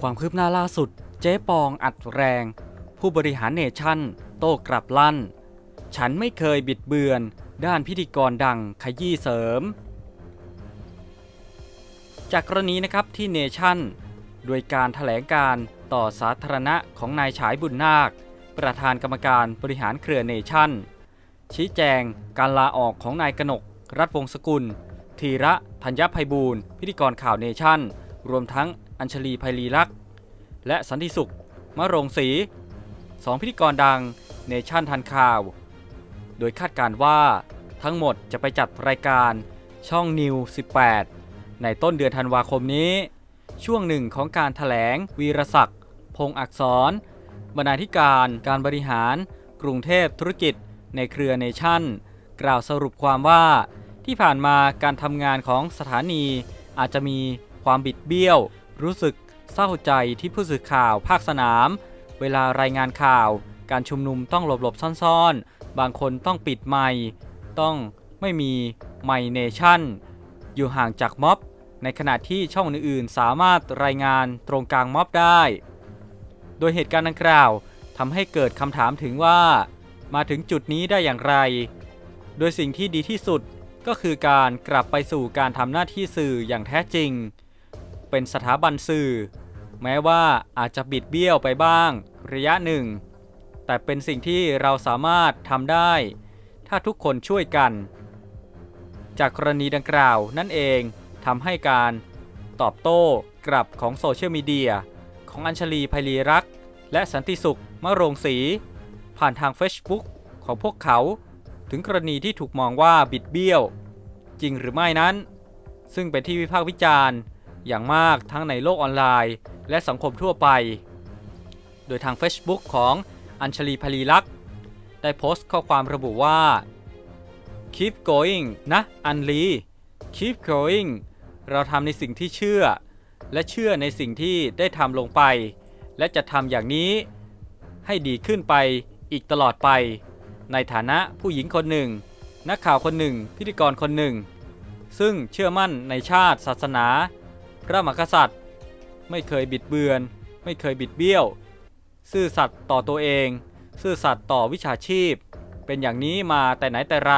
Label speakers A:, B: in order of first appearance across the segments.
A: ความคืบหน้าล่าสุด เจ๊ปองอัดแรง ผู้บริหารเนชั่น โต้กลับลั่น ฉันไม่เคยบิดเบือน ด้านพิธีกรดังขยี้เสริม จากกรณีนะครับที่เนชั่น โดยการถแถลงการต่อสาธารณะของนายฉายบุญนาค ประธานกรรมการบริหารเครือเนชั่น ชี้แจงการลาออกของนายกนก รัฐวงศ์สกุล ธีระธัญภัยบูรณ์พิธีกรข่าวเนชั่น รวมทั้ง อัญชลีไพลีลักษณ์และสันติสุข มะโรงศรีสองพิธีกรดังเนชั่นทันข่าว โดยคาดการณ์ว่าทั้งหมดจะไปจัดรายการช่องนิว 18 ในต้นเดือนธันวาคมนี้ ช่วงหนึ่งของการถแถลงวีรศักดิ์ พงศ์อักษร บรรณาธิการการบริหาร กรุงเทพธุรกิจ ในเครือเนชั่น กล่าวสรุปความว่าที่ผ่านมาการทำงานของสถานีอาจจะมีความบิดเบี้ยว รู้สึกเศร้าใจที่ผู้สื่อข่าวภาคสนาม เวลารายงานข่าว การชุมนุมต้องหลบๆซ่อนๆ บางคนต้องปิดไมค์ต้องไม่มีไมเนชั่น อยู่ห่างจากม็อบ ในขณะที่ช่องอื่นๆ สามารถรายงานตรงกลางม็อบได้ โดยเหตุการณ์ดังกล่าวทำให้เกิดคำถามถึงว่า มาถึงจุดนี้ได้อย่างไร โดยสิ่งที่ดีที่สุดก็คือการกลับไปสู่การทำหน้าที่สื่ออย่างแท้จริง เป็นสถาบันสื่อ แม้ว่าอาจจะบิดเบี้ยวไปบ้าง ระยะหนึ่ง แต่เป็นสิ่งที่เราสามารถทำได้ ถ้าทุกคนช่วยกัน จากกรณีดังกล่าวนั่นเองทำให้การตอบโต้กลับของโซเชียลมีเดีย ของอัญชลีไพลีรัก และสันติสุขมะโรงศรีผ่านทาง Facebook ของพวกเขา ถึงกรณีที่ถูกมองว่าบิดเบี้ยว จริงหรือไม่นั้น ซึ่งเป็นที่วิพากษ์วิจารณ์ อย่างมากทั้งในโลกออนไลน์ และสังคมทั่วไป โดยทาง Facebook ของอัญชลีพลีลักษ์ได้โพสต์ข้อความระบุว่า keep going นะอันลี keep going เราทำในสิ่งที่เชื่อ และเชื่อในสิ่งที่ได้ทำลงไป และจะทำอย่างนี้ให้ดีขึ้นไปอีกตลอดไป ในฐานะผู้หญิงคนหนึ่ง นักข่าวคนหนึ่ง พิธีกรคนหนึ่ง ซึ่งเชื่อมั่นในชาติศาสนา พระมหากษัตริย์ ไม่เคยบิดเบือน ไม่เคยบิดเบี้ยว ซื่อสัตย์ต่อตัวเอง ซื่อสัตย์ต่อวิชาชีพ เป็นอย่างนี้มาแต่ไหนแต่ไร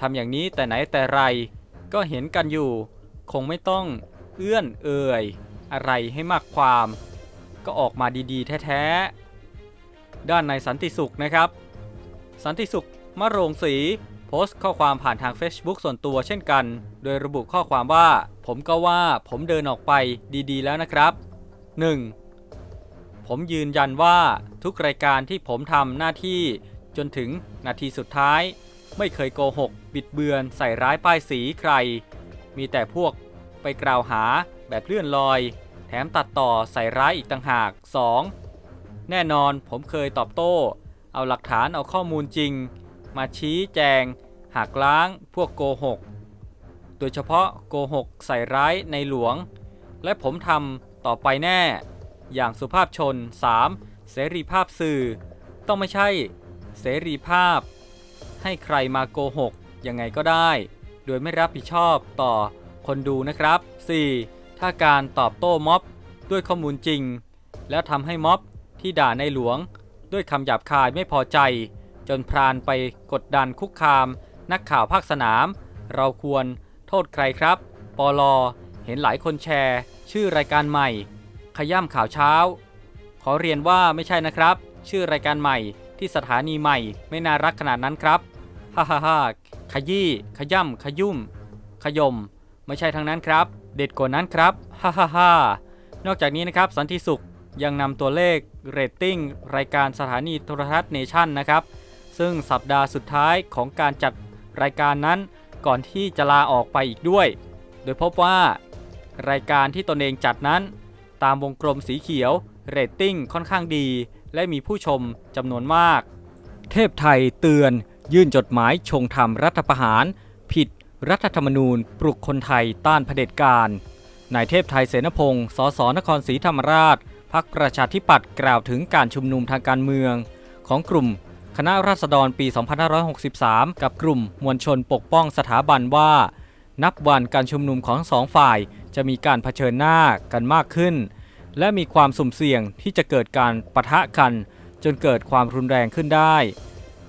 A: ทำอย่างนี้แต่ไหนแต่ไร ก็เห็นกันอยู่ คงไม่ต้องเอื้อนเอ่ยอะไรให้มากความ ก็ออกมาดีๆ แท้ๆ ด้านในสันติสุขนะครับ สันติสุขมะโรงศรี โพสต์ข้อความผ่านทาง Facebook ส่วนตัวเช่นกัน โดยระบุข้อความว่า ผมก็ว่าผมเดินออกไปดีๆ แล้วนะครับ 1. ผมยืนยันว่าทุกรายการที่ผมทำหน้าที่จนถึงนาทีสุดท้าย ไม่เคยโกหก บิดเบือน ใส่ร้ายป้ายสีใคร มีแต่พวกไปกล่าวหาแบบเลื่อนลอย แถมตัดต่อใส่ร้ายอีกต่างหาก 2. แน่นอนผมเคยตอบโต้ เอาหลักฐานเอาข้อมูลจริง มาชี้แจงหักล้างพวกโกหก โดยเฉพาะโกหกใส่ร้ายในหลวง และผมทำต่อไปแน่ อย่างสุภาพชน 3. เสรีภาพสื่อ ต้องไม่ใช่ เสรีภาพ ให้ใครมาโกหกยังไงก็ได้ โดยไม่รับผิดชอบต่อคนดูนะครับ 4. ถ้าการตอบโต้ม็อบด้วยข้อมูลจริง แล้วทำให้ม็อบที่ด่าในหลวง ด้วยคำหยาบคายไม่พอใจ จนพรานไปกดดันคุกคาม นักข่าวภาคสนาม เราควรโทษใครครับ ปลอเห็นหลายคนแชร์ ชื่อรายการใหม่ ขย่ำข่าวเช้า ขอเรียนว่าไม่ใช่นะครับ ชื่อรายการใหม่ที่สถานีใหม่ไม่น่ารักขนาดนั้นครับฮ่าฮ่าฮ่าขยี้ขย่ำขยุ่ม ขยม ไม่ใช่ทั้งนั้นครับ เด็ดกว่านั้นครับฮ่าฮ่าฮ่านอกจากนี้นะครับสันติสุขยังนำตัวเลขเรตติ้งรายการสถานีโทรทัศน์เนชั่นนะครับ ซึ่งสัปดาห์สุดท้ายของการจัดรายการนั้น ก่อนที่จะลาออกไปอีกด้วย โดยพบว่ารายการที่ตนเองจัดนั้น ตามวงกลมสีเขียวเรตติ้งค่อนข้างดี และมีผู้ชมจำนวนมาก เทพไทยเตือน ยื่นจดหมายชงทำรัฐประหาร ผิดรัฐธรรมนูญ ปลุกคนไทยต้านเผด็จการนายเทพไทยเสนพงศ์สสนครศรีธรรมราชพักประชาธิปัตย์กล่าวถึงการชุมนุมทางการเมือง ของกลุ่ม ณะราษฎรปี 2563 กับกลุ่มมวลชนปกป้องสถาบันว่า นับวันการชุมนุมของสองฝ่ายจะมีการเผชิญหน้ากันมากขึ้น และมีความสุ่มเสี่ยงที่จะเกิดการปะทะกัน จนเกิดความรุนแรงขึ้นได้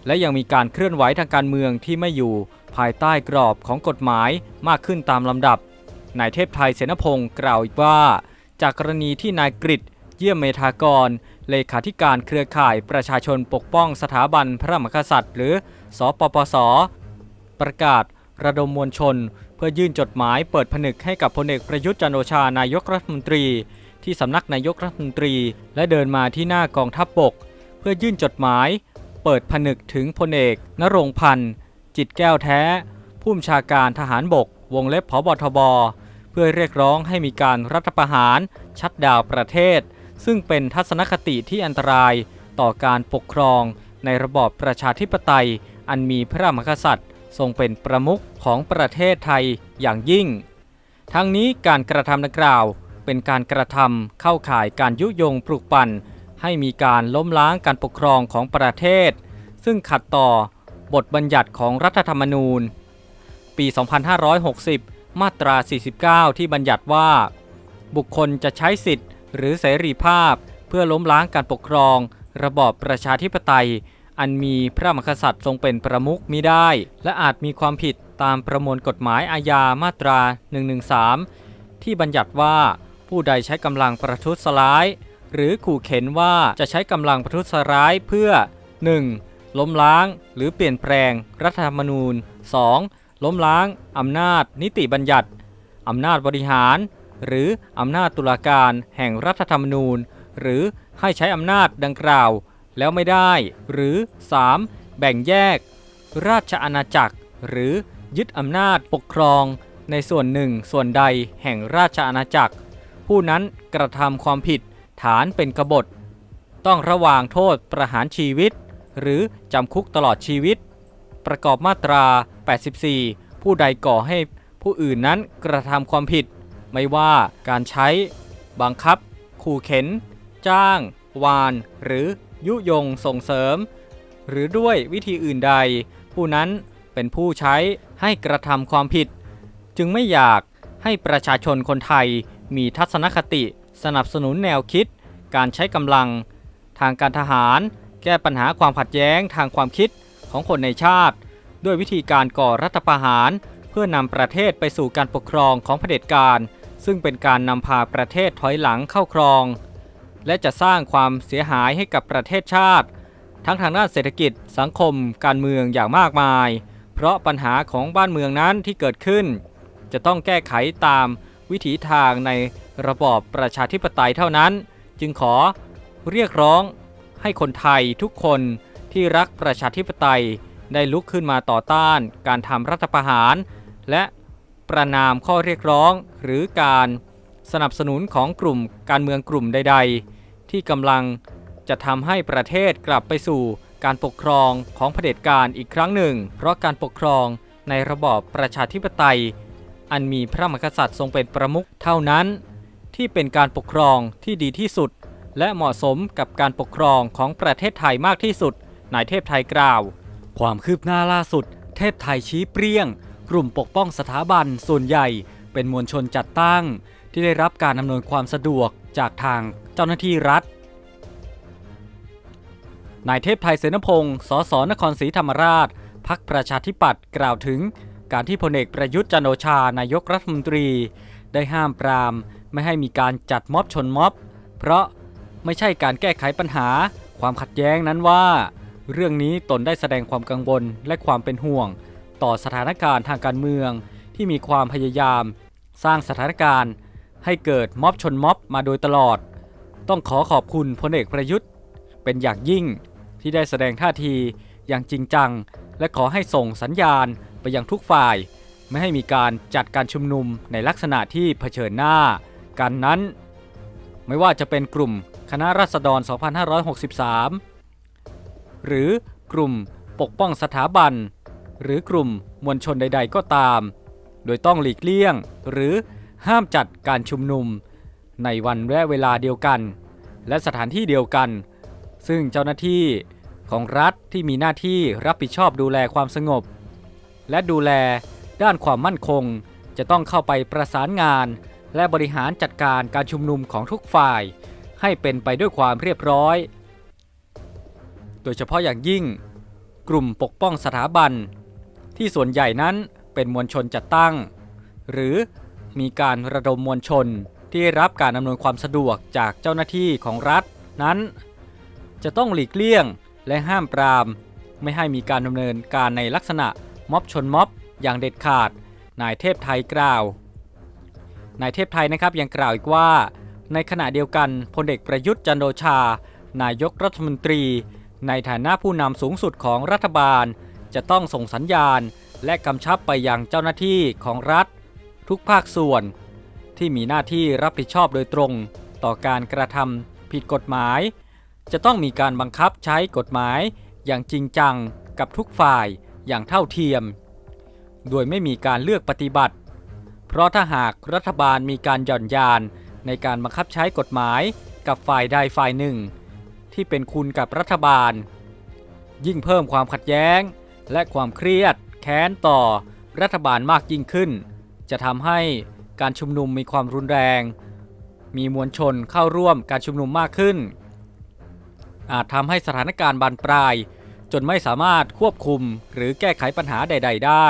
A: และยังมีการเคลื่อนไหวทางการเมืองที่ไม่อยู่ภายใต้กรอบของกฎหมายมากขึ้นตามลำดับนายเทพไทยเสนพงศ์กล่าวอีกว่า จากกรณีที่นายกริชเยี่ยมเมธากร เลขาธิการเครือข่ายประชาชนปกป้องสถาบันพระมหากษัตริย์หรือ สปปส ประกาศระดมมวลชน เพื่อยื่นจดหมายเปิดผนึกให้กับพลเอกประยุทธ์จันโอชานายกรัฐมนตรี ที่สำนักนายกรัฐมนตรี และเดินมาที่หน้ากองทัพบบก เพื่อยื่นจดหมาย เปิดผนึกถึงพลเอกนรงพันธ์จิตแก้วแท้ ผู้บัญชาการทหารบก วงเล็บผบทบ เพื่อเรียกร้องให้มีการรัฐประหาร ชัดดาวประเทศ ซึ่งเป็นทัศนคติที่อันตรายต่อการปกครองในระบอบประชาธิปไตย อันมีพระมหากษัตริย์ ทรงเป็นประมุขของประเทศไทยอย่างยิ่ง ทั้งนี้การกระทำดังกล่าวเป็นการกระทำเข้าข่ายการยุยงปลุกปั่น ให้มีการล้มล้างการปกครองของประเทศ ซึ่งขัดต่อบทบัญญัติของรัฐธรรมนูญ ปี 2560 มาตรา 49 ที่บัญญัติว่า บุคคลจะใช้สิทธิ์ หรือเสรีภาพ เพื่อล้มล้างการปกครอง ระบอบประชาธิปไตย อันมีพระมหากษัตริย์ทรงเป็นประมุขมิได้ และอาจมีความผิดตามประมวลกฎหมายอาญามาตรา 113 ที่บัญญัติว่าผู้ใดใช้กำลังประทุษร้าย หรือขู่เข็นว่าจะใช้กำลังประทุษร้ายเพื่อ 1. ล้มล้างหรือเปลี่ยนแปลงรัฐธรรมนูญ 2. ล้มล้างอำนาจนิติบัญญัติอำนาจบริหาร หรืออำนาจตุลาการแห่งรัฐธรรมนูญ หรือให้ใช้อำนาจดังกล่าว แล้วไม่ได้ หรือ 3. แบ่งแยก ราชอาณาจักร หรือยึดอำนาจปกครอง ในส่วนหนึ่งส่วนใดแห่งราชอาณาจักร ผู้นั้นกระทำความผิดฐานเป็นกบฏ ต้องระวางโทษประหารชีวิต หรือจำคุกตลอดชีวิต ประกอบมาตรา 84 ผู้ใดก่อให้ผู้อื่นนั้นกระทำความผิด ไม่ว่าการใช้ บังคับ ขู่เข็น จ้าง วาน หรือยุยงส่งเสริม หรือด้วยวิธีอื่นใด ผู้นั้นเป็นผู้ใช้ให้กระทำความผิด จึงไม่อยากให้ประชาชนคนไทยมีทัศนคติสนับสนุนแนวคิด การใช้กำลัง ทางการทหาร แก้ปัญหาความขัดแย้งทางความคิดของคนในชาติ ด้วยวิธีการก่อรัฐประหาร เพื่อนำประเทศไปสู่การปกครองของเผด็จการ ซึ่งเป็นการนำพาประเทศถอยหลังเข้าครอง และจะสร้างความเสียหายให้กับประเทศชาติ ทั้งทางด้านเศรษฐกิจ สังคม การเมืองอย่างมากมาย เพราะปัญหาของบ้านเมืองนั้นที่เกิดขึ้น จะต้องแก้ไขตามวิถีทางในระบอบประชาธิปไตยเท่านั้น จึงขอเรียกร้องให้คนไทยทุกคนที่รักประชาธิปไตยได้ลุกขึ้นมาต่อต้านการทำรัฐประหาร และ ประนามข้อเรียกร้อง หรือการสนับสนุนของกลุ่มการเมืองกลุ่มใด ๆ ที่กำลังจะทำให้ประเทศกลับไปสู่การปกครองของเผด็จการอีกครั้งหนึ่ง เพราะการปกครองในระบอบประชาธิปไตย อันมีพระมหากษัตริย์ทรงเป็นประมุขเท่านั้น ที่เป็นการปกครองที่ดีที่สุด และเหมาะสมกับการปกครองของประเทศไทยมากที่สุดนายเทพไทยกล่าว ความคืบหน้าล่าสุด เทพไทยชี้เปรี้ยง กลุ่มปกป้องสถาบันส่วนใหญ่เป็นมวลชนจัดตั้ง ที่ได้รับการอำนวยความสะดวกจากทางเจ้าหน้าที่รัฐ นายเทพไทยเสนพงศ์ สส นครศรีธรรมราช พักประชาธิปัตย์กล่าวถึง การที่พลเอกประยุทธ์จันโอชานายกรัฐมนตรี ได้ห้ามปราม ไม่ให้มีการจัดม็อบชนม็อบ เพราะไม่ใช่การแก้ไขปัญหาความขัดแย้งนั้นว่า เรื่องนี้ตนได้แสดงความกังวลและความเป็นห่วง ต่อสถานการณ์ทางการเมือง ที่มีความพยายาม สร้างสถานการณ์ ให้เกิดม็อบชนม็อบมาโดยตลอด ต้องขอขอบคุณพลเอกประยุทธ์ เป็นอย่างยิ่งที่ได้แสดงท่าทีอย่างจริงจัง และขอให้ส่งสัญญาณไปยังทุกฝ่าย ไม่ให้มีการจัดการชุมนุมในลักษณะที่เผชิญหน้ากันนั้น ไม่ว่าจะเป็นกลุ่มคณะรัษฎร 2563 หรือกลุ่มปกป้องสถาบัน หรือกลุ่มมวลชนใด ๆ ก็ตาม โดยต้องหลีกเลี่ยง หรือห้ามจัดการชุมนุม ในวันและเวลาเดียวกัน และสถานที่เดียวกัน ซึ่งเจ้าหน้าที่ของรัฐที่มีหน้าที่รับผิดชอบดูแลความสงบ และดูแลด้านความมั่นคง จะต้องเข้าไปประสานงาน และบริหารจัดการการชุมนุมของทุกฝ่าย ให้เป็นไปด้วยความเรียบร้อย โดยเฉพาะอย่างยิ่ง กลุ่มปกป้องสถาบัน ที่ส่วนใหญ่นั้นเป็นมวลชนจัดตั้ง หรือมีการระดมมวลชนที่รับการอำนวยความสะดวกจากเจ้าหน้าที่ของรัฐนั้น จะต้องหลีกเลี่ยงและห้ามปราม ไม่ให้มีการดำเนินการในลักษณะม็อบชนม็อบอย่างเด็ดขาด นายเทพไทยกล่าวนายเทพไทยนะครับยังกล่าวอีกว่า ในขณะเดียวกันพลเอกประยุทธ์จันทร์โอชา นายกรัฐมนตรี ในฐานะผู้นำสูงสุดของรัฐบาล จะต้องส่งสัญญาณ และกำชับไปยังเจ้าหน้าที่ของรัฐ ทุกภาคส่วน ที่มีหน้าที่รับผิดชอบโดยตรง ต่อการกระทำผิดกฎหมาย จะต้องมีการบังคับใช้กฎหมายอย่างจริงจังกับทุกฝ่ายอย่างเท่าเทียม โดยไม่มีการเลือกปฏิบัติ เพราะถ้าหากรัฐบาลมีการหย่อนยานในการบังคับใช้กฎหมายกับฝ่ายใดฝ่ายหนึ่ง ที่เป็นคุณกับรัฐบาล ยิ่งเพิ่มความขัดแย้ง และความเครียด แค้นต่อรัฐบาลมากยิ่งขึ้น จะทำให้การชุมนุมมีความรุนแรง มีมวลชนเข้าร่วมการชุมนุมมากขึ้น อาจทำให้สถานการณ์บานปลาย จนไม่สามารถควบคุมหรือแก้ไขปัญหาใด ๆ ได้